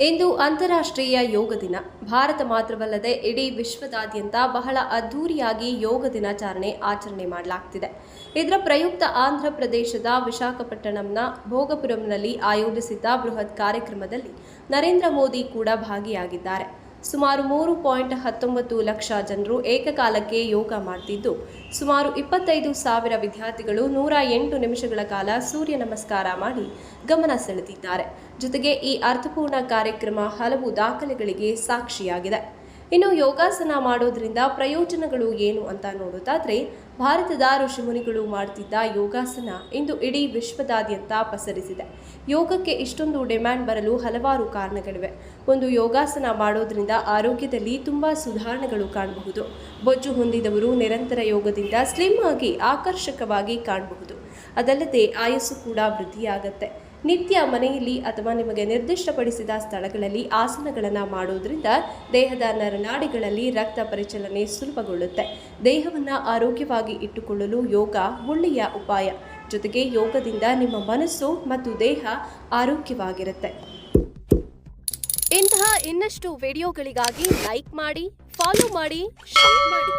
ಇಂದು ಅಂತಾರಾಷ್ಟ್ರೀಯ ಯೋಗ ದಿನ. ಭಾರತ ಮಾತ್ರವಲ್ಲದೆ ಇಡೀ ವಿಶ್ವದಾದ್ಯಂತ ಬಹಳ ಅದ್ಧೂರಿಯಾಗಿ ಯೋಗ ದಿನಾಚರಣೆ ಆಚರಣೆ ಮಾಡಲಾಗ್ತಿದೆ. ಇದರ ಪ್ರಯುಕ್ತ ಆಂಧ್ರ ಪ್ರದೇಶದ ವಿಶಾಖಪಟ್ಟಣಂನ ಭೋಗಪುರಂನಲ್ಲಿ ಆಯೋಜಿಸಿದ್ದ ಬೃಹತ್ ಕಾರ್ಯಕ್ರಮದಲ್ಲಿ ನರೇಂದ್ರ ಮೋದಿ ಕೂಡ ಭಾಗಿಯಾಗಿದ್ದಾರೆ. ಸುಮಾರು ಮೂರು ಪಾಯಿಂಟ್ ಹತ್ತೊಂಬತ್ತು ಲಕ್ಷ ಜನರು ಏಕಕಾಲಕ್ಕೆ ಯೋಗ ಮಾಡ್ತಿದ್ದು. ಸುಮಾರು ಇಪ್ಪತ್ತೈದು ಸಾವಿರ ವಿದ್ಯಾರ್ಥಿಗಳು ನೂರ ಎಂಟು ನಿಮಿಷಗಳ ಕಾಲ ಸೂರ್ಯ ನಮಸ್ಕಾರ ಮಾಡಿ ಗಮನ ಸೆಳೆದಿದ್ದಾರೆ. ಜೊತೆಗೆ ಈ ಅರ್ಥಪೂರ್ಣ ಕಾರ್ಯಕ್ರಮ ಹಲವು ದಾಖಲೆಗಳಿಗೆ ಸಾಕ್ಷಿಯಾಗಿದೆ. ಇನ್ನು ಯೋಗಾಸನ ಮಾಡೋದ್ರಿಂದ ಪ್ರಯೋಜನಗಳು ಏನು ಅಂತ ನೋಡೋದಾದರೆ, ಭಾರತದ ಋಷಿಮುನಿಗಳು ಮಾಡ್ತಿದ್ದ ಯೋಗಾಸನ ಇಂದು ಇಡೀ ವಿಶ್ವದಾದ್ಯಂತ ಪಸರಿಸಿದೆ. ಯೋಗಕ್ಕೆ ಇಷ್ಟೊಂದು ಡಿಮ್ಯಾಂಡ್ ಬರಲು ಹಲವಾರು ಕಾರಣಗಳಿವೆ. ಒಂದು ಯೋಗಾಸನ ಮಾಡೋದ್ರಿಂದ ಆರೋಗ್ಯದಲ್ಲಿ ತುಂಬ ಸುಧಾರಣೆಗಳು ಕಾಣಬಹುದು. ಬೊಜ್ಜು ಹೊಂದಿದವರು ನಿರಂತರ ಯೋಗದಿಂದ ಸ್ಲಿಮ್ ಆಗಿ ಆಕರ್ಷಕವಾಗಿ ಕಾಣಬಹುದು. ಅದಲ್ಲದೆ ಆಯಸ್ಸು ಕೂಡ ವೃದ್ಧಿಯಾಗತ್ತೆ. ನಿತ್ಯ ಮನೆಯಲ್ಲಿ ಅಥವಾ ನಿಮಗೆ ನಿರ್ದಿಷ್ಟಪಡಿಸಿದ ಸ್ಥಳಗಳಲ್ಲಿ ಆಸನಗಳನ್ನು ಮಾಡುವುದರಿಂದ ದೇಹದ ನರನಾಡಿಗಳಲ್ಲಿ ರಕ್ತ ಪರಿಚಲನೆ ಸುಲಭಗೊಳ್ಳುತ್ತೆ. ದೇಹವನ್ನು ಆರೋಗ್ಯವಾಗಿ ಇಟ್ಟುಕೊಳ್ಳಲು ಯೋಗ ಒಳ್ಳೆಯ ಉಪಾಯ. ಜೊತೆಗೆ ಯೋಗದಿಂದ ನಿಮ್ಮ ಮನಸ್ಸು ಮತ್ತು ದೇಹ ಆರೋಗ್ಯವಾಗಿರುತ್ತೆ. ಇಂತಹ ಇನ್ನಷ್ಟು ವಿಡಿಯೋಗಳಿಗಾಗಿ ಲೈಕ್ ಮಾಡಿ, ಫಾಲೋ ಮಾಡಿ, ಶೇರ್ ಮಾಡಿ.